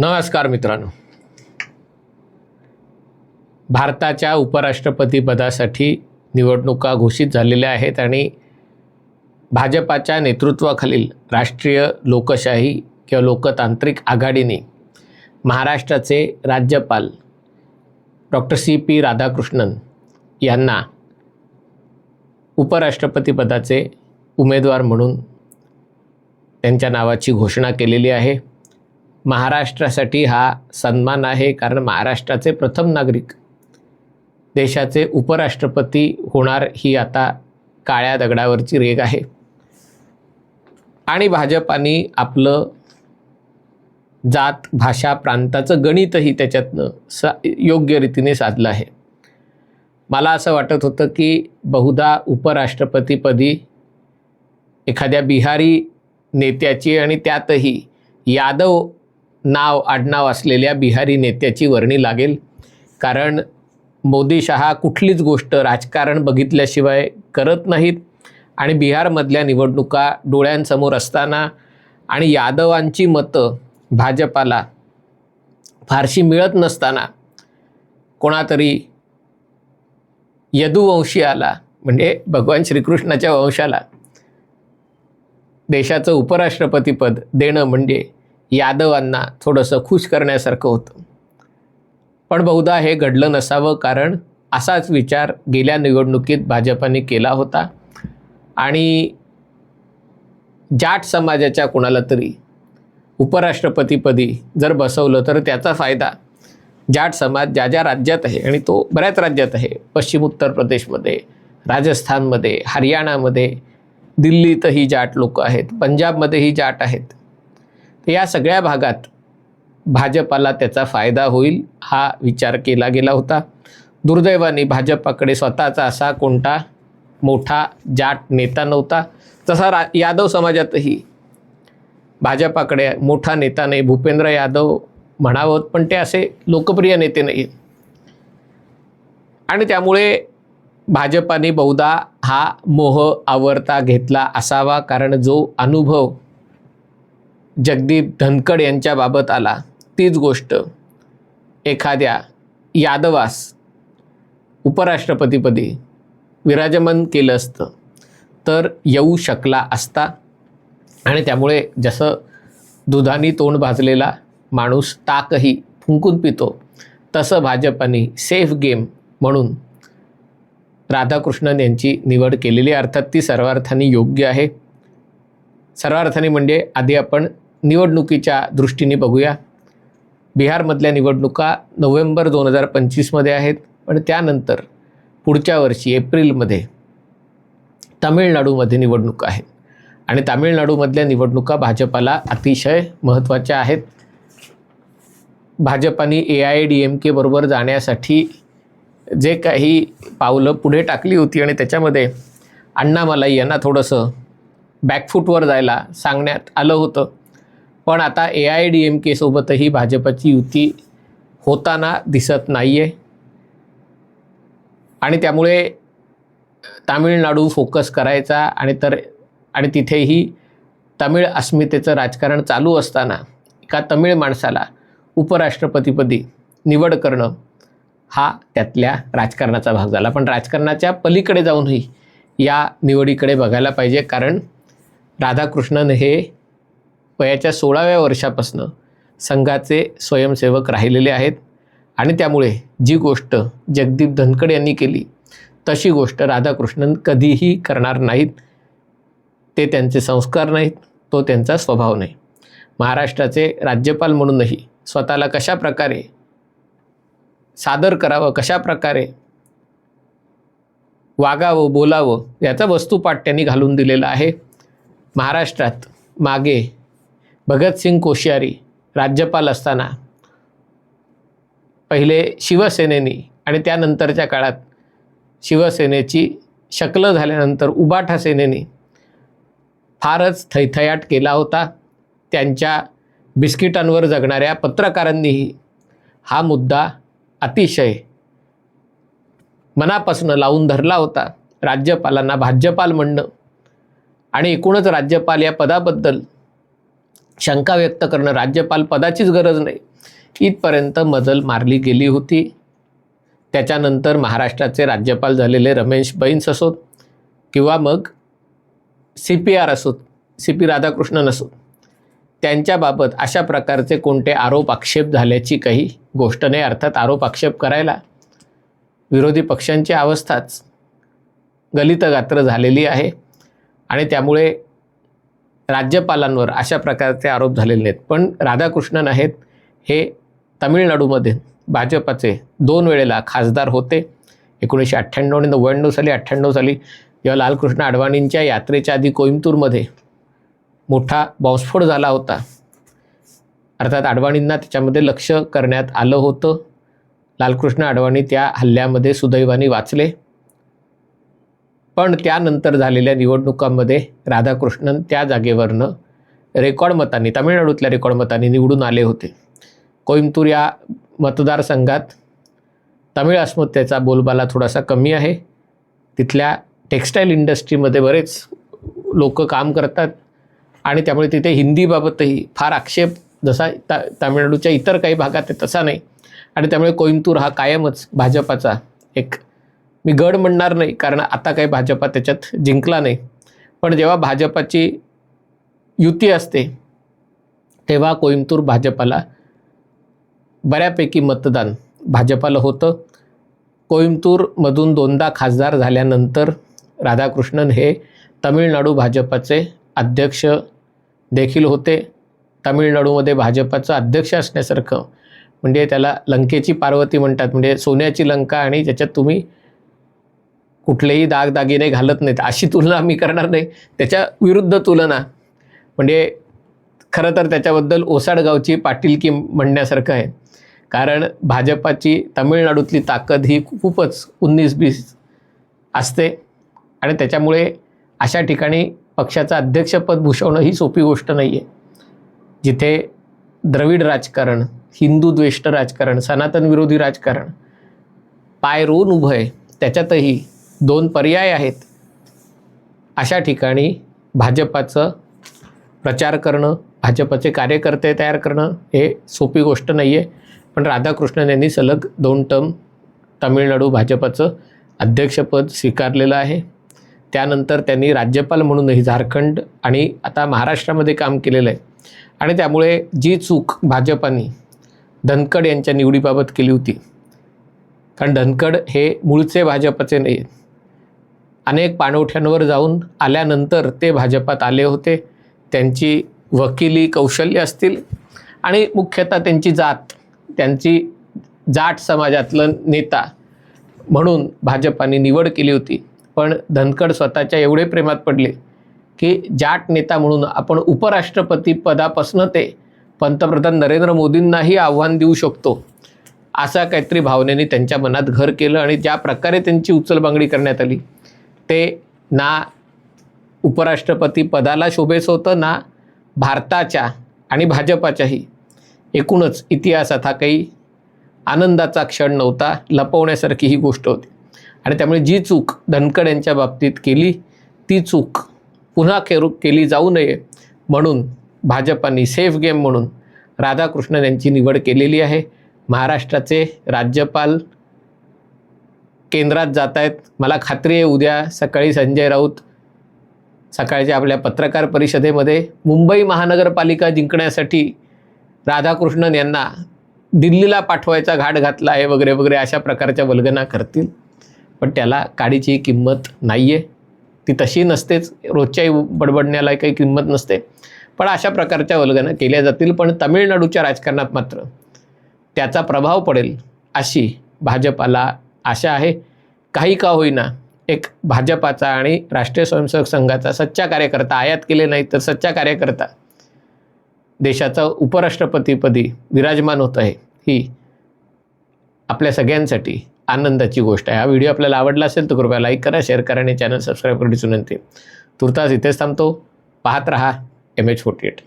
नमस्कार मित्रांनो. भारताच्या उपराष्ट्रपतीपदासाठी निवडणुका घोषित झालेल्या आहेत आणि भाजपाच्या नेतृत्वाखालील राष्ट्रीय लोकशाही किंवा लोकतांत्रिक आघाडीने महाराष्ट्राचे राज्यपाल डॉक्टर सी पी राधाकृष्णन यांना उपराष्ट्रपतीपदाचे उमेदवार म्हणून त्यांच्या नावाची घोषणा केलेली आहे. महाराष्ट्रासाठी हा सन्मान आहे कारण महाराष्ट्राचे प्रथम नागरिक देशाचे उपराष्ट्रपती होणार ही आता काळ्या दगडावरची रेग आहे. आणि भाजपाने आपलं जात भाषा प्रांताचं गणितही त्याच्यातनं सा योग्य रीतीने साधलं आहे. मला असं वाटत होतं की बहुधा उपराष्ट्रपतीपदी एखाद्या बिहारी नेत्याची आणि त्यातही यादव नाव आडनाव असलेल्या बिहारी नेत्याची वर्णी लागेल. कारण मोदी शहा कुठलीच गोष्ट राजकारण बघितल्याशिवाय करत नाहीत. आणि बिहारमधल्या निवडणुका डोळ्यांसमोर असताना आणि यादवांची मतं भाजपाला फारशी मिळत नसताना कोणातरी यदुवंशीयाला म्हणजे भगवान श्रीकृष्णाच्या वंशाला देशाचं उपराष्ट्रपतीपद देणं म्हणजे यादवांना थोडंसं खुश करण्यासारखं होतं. पण बहुधा हे घडलं नसावं कारण असाच विचार गेल्या निवडणुकीत भाजपाने केला होता. आणि जाट समाजाच्या कुणाला तरी उपराष्ट्रपतीपदी जर बसवलं तर त्याचा फायदा. जाट समाज ज्या ज्या राज्यात आहे आणि तो बऱ्याच राज्यात आहे. पश्चिम उत्तर प्रदेशमध्ये राजस्थानमध्ये हरियाणामध्ये दिल्लीतही जाट लोक आहेत. पंजाबमध्येही जाट आहेत. या सगळ्या भागात भाजपाला त्याचा फायदा होईल हा विचार केला गेला होता. दुर्दैवाने भाजपाकडे स्वतःचा असा कोणता मोठा जाट नेता नव्हता. तसा रा यादव समाजातही भाजपाकडे मोठा नेता नाही भूपेंद्र यादव म्हणावं पण ते असे लोकप्रिय नेते नाही. आणि त्यामुळे भाजपाने बहुधा हा मोह आवरता घेतला असावा कारण जो अनुभव जगदीप धनखड यांच्याबाबत आला. तीच गोष्ट. एखाद्या यादवास उपराष्ट्रपतीपदी विराजमान केलं असतं. तर येऊ शकला असता. आणि त्यामुळे जसं दुधाने तोंड भाजलेला माणूस ताकही फुंकून पितो तसं भाजपाने सेफ गेम म्हणून राधाकृष्णन यांची निवड केलेली. अर्थात ती सर्वार्थाने योग्य आहे. सर्वार्थाने म्हणजे आधी आपण निवडणुकीच्या दृष्टीने बघूया. बिहारमधल्या निवडणुका नोव्हेंबर दोन हजार पंचवीसमध्ये आहेत. पण त्यानंतर पुढच्या वर्षी एप्रिलमध्ये तामिळनाडूमध्ये निवडणुका आहेत. आणि तामिळनाडूमधल्या निवडणुका भाजपाला अतिशय महत्त्वाच्या आहेत. भाजपाने ए आय डी एम केबरोबर जाण्यासाठी जे काही पावलं पुढे टाकली होती आणि त्याच्यामध्ये अण्णामलाई यांना थोडंसं बॅकफूटवर जायला सांगण्यात आलं होतं. पण आता ए आय डी एम केसोबतही भाजपची युती होताना दिसत नाही आहे आणि त्यामुळे तामिळनाडू फोकस करायचा आणि तर आणि तिथेही तमिळ अस्मितेचं राजकारण चालू असताना एका तमिळ माणसाला उपराष्ट्रपतीपदी निवड करणं हा त्यातल्या राजकारणाचा भाग झाला. पण राजकारणाच्या पलीकडे जाऊनही या निवडीकडे बघायला पाहिजे कारण राधाकृष्णन हे वयाच्या सोळाव्या वर्षापासनं संघाचे स्वयंसेवक राहिलेले आहेत. आणि त्यामुळे जी गोष्ट जगदीप धनखड यांनी केली तशी गोष्ट राधाकृष्णन कधीही करणार नाहीत. ते त्यांचे संस्कार नाहीत तो त्यांचा स्वभाव नाही. महाराष्ट्राचे राज्यपाल म्हणूनही स्वतःला कशा प्रकारे सादर करावं कशा प्रकारे वागावं बोलावं याचा वस्तुपाठ त्यांनी घालून दिलेला आहे. महाराष्ट्रात मागे भगतसिंग कोश्यारी राज्यपाल असताना पहिले शिवसेनेनी आणि त्यानंतरच्या काळात शिवसेनेची शकलं झाल्यानंतर उबाठा सेनेने फारच थैथयाट केला होता. त्यांच्या बिस्किटांवर जगणाऱ्या पत्रकारांनीही हा मुद्दा अतिशय मनापासून लावून धरला होता. राज्यपालांना भाज्यपाल म्हणणं आणि एकूणच राज्यपाल या पदाबद्दल शंका व्यक्त करणं राज्यपाल पदाचीच गरज नाही. इथपर्यंत मजल मारली गेली होती. त्याच्यानंतर महाराष्ट्राचे राज्यपाल झालेले रमेश बैन्स असोत किंवा मग सी पी आर असोत सी पी राधाकृष्णन असोत. त्यांच्याबाबत अशा प्रकारचे कोणते आरोप आक्षेप झाल्याची काही गोष्ट नाही अर्थात आरोप आक्षेप करायला. विरोधी पक्षांची अवस्थाच गलितगात्र झालेली आहे. आणि त्यामुळे राज्यपालांवर अशा प्रकारचे आरोप झालेले नाहीत. पण राधाकृष्णन आहेत हे तामिळनाडूमध्ये भाजपाचे दोन वेळेला खासदार होते. एकोणीसशे अठ्ठ्याण्णव आणि नव्याण्णव साली अठ्ठ्याण्णव साली जेव्हा लालकृष्ण अडवाणींच्या यात्रेच्या आधी कोईमतूरमध्ये मोठा बॉम्बस्फोट झाला होता. अर्थात अडवाणींना त्याच्यामध्ये लक्ष करण्यात आलं होतं. लालकृष्ण अडवाणी त्या हल्ल्यामध्ये सुदैवाने वाचले. पण त्यानंतर झालेल्या निवडणुकांमध्ये राधाकृष्णन त्या जागेवरनं रेकॉर्ड मतांनी तामिळनाडूतल्या रेकॉर्ड मतांनी निवडून आले होते. कोइंबतूर या मतदारसंघात तमिळ अस्मितेचा बोलबाला थोडासा कमी आहे. तिथल्या टेक्स्टाईल इंडस्ट्रीमध्ये बरेच लोक काम करतात आणि त्यामुळे तिथे हिंदीबाबतही फार आक्षेप जसा ता तामिळनाडूच्या इतर काही भागात आहे तसा नाही. आणि त्यामुळे कोइंबतूर हा कायमच भाजपाचा एक मी गड म्हणणार नाही कारण आता काही भाजपा त्याच्यात जिंकला नाही. पण जेव्हा भाजपाची युती असते तेव्हा कोइंबतूर भाजपाला बऱ्यापैकी मतदान भाजपाला होतं. कोइंबतूरमधून दोनदा खासदार झाल्यानंतर राधाकृष्णन हे तमिळनाडू भाजपाचे अध्यक्ष देखील होते. तामिळनाडूमध्ये भाजपाचं अध्यक्ष असण्यासारखं म्हणजे त्याला लंकेची पार्वती म्हणतात म्हणजे सोन्याची लंका आणि त्याच्यात तुम्ही कुठलेही दागदागिने घालत नाहीत. अशी तुलना मी करणार नाही. त्याच्या विरुद्ध तुलना. म्हणजे खरं तर त्याच्याबद्दल ओसाडगावची पाटीलकी म्हणण्यासारखं आहे. कारण भाजपाची तामिळनाडूतली ताकद ही खूपच उन्नीस बीस असते. आणि त्याच्यामुळे अशा ठिकाणी पक्षाचं अध्यक्षपद भूषवणं ही सोपी गोष्ट नाही आहे जिथे द्रविड राजकारण हिंदू द्वेष्ट राजकारण सनातन विरोधी राजकारण पाय रोन उभं आहे त्याच्यातही दोन पर्याय आहेत. अशा ठिकाणी भाजपाचं प्रचार करणं भाजपाचे कार्यकर्ते तयार करणं हे सोपी गोष्ट नाही आहे पण राधाकृष्णन यांनी सलग दोन टर्म तामिळनाडू भाजपाचं अध्यक्षपद स्वीकारलेलं आहे. त्यानंतर त्यांनी राज्यपाल म्हणूनही झारखंड आणि आता महाराष्ट्रामध्ये काम केलेलं आहे. आणि त्यामुळे जी चूक भाजपाने धनखड यांच्या निवडीबाबत केली होती. कारण धनखड हे मूळचे भाजपाचे नाही अनेक पाणवठ्यांवर जाऊन आल्यानंतर ते भाजपात आले होते. त्यांची वकिली कौशल्य असतील आणि मुख्यतः त्यांची जात त्यांची जाट समाजातलं नेता म्हणून भाजपाने निवड केली होती. पण धनखड स्वतःच्या एवढे प्रेमात पडले की जाट नेता म्हणून आपण उपराष्ट्रपती पदापासून ते पंतप्रधान नरेंद्र मोदींनाही आव्हान देऊ शकतो असा काहीतरी भावनेने त्यांच्या मनात घर केलं आणि ज्या प्रकारे त्यांची उचलबांगडी करण्यात आली. ते ना उपराष्ट्रपती पदाला शोभेस होतं ना भारताच्या आणि भाजपाच्याही. एकूणच इतिहासात हा काही आनंदाचा क्षण नव्हता लपवण्यासारखी ही गोष्ट होती. आणि त्यामुळे जी चूक धनकड यांच्या बाबतीत केली ती चूक पुन्हा केरू केली जाऊ नये म्हणून भाजपाने सेफ गेम म्हणून राधाकृष्णन यांची निवड केलेली आहे. महाराष्ट्राचे राज्यपाल केंद्रात जात आहेत मला खात्री आहे उद्या सकाळी संजय राऊत सकाळच्या आपल्या पत्रकार परिषदेमध्ये मुंबई महानगरपालिका जिंकण्यासाठी राधाकृष्णन यांना दिल्लीला पाठवायचा घाट घातला आहे वगैरे वगैरे अशा प्रकारच्या वल्गना करतील. पण त्याला काडीची किंमत नाही आहे ती तशी नसतेच. रोजच्याही बडबडण्याला काही किंमत नसते. पण अशा प्रकारच्या वल्गना केल्या जातील. पण तामिळनाडूच्या राजकारणात मात्र त्याचा प्रभाव पडेल अशी भाजपाला आशा आहे काही का होईना. एक भाजपाचा आणि राष्ट्रीय स्वयंसेवक संघाचा सच्चा कार्यकर्ता आयात केले नाही तर सच्चा कार्यकर्ता. देशाचा उपराष्ट्रपतीपदी विराजमान होत आहे. ही आपल्या सगळ्यांसाठी आनंदाची गोष्ट आहे. हा व्हिडिओ आपल्याला आवडला असेल तर कृपया लाईक करा शेअर करा आणि चॅनल सबस्क्राईब करण्याची विनंती तुर्तास इथेच थांबतो. पाहत रहा एम एच फोर्टी एट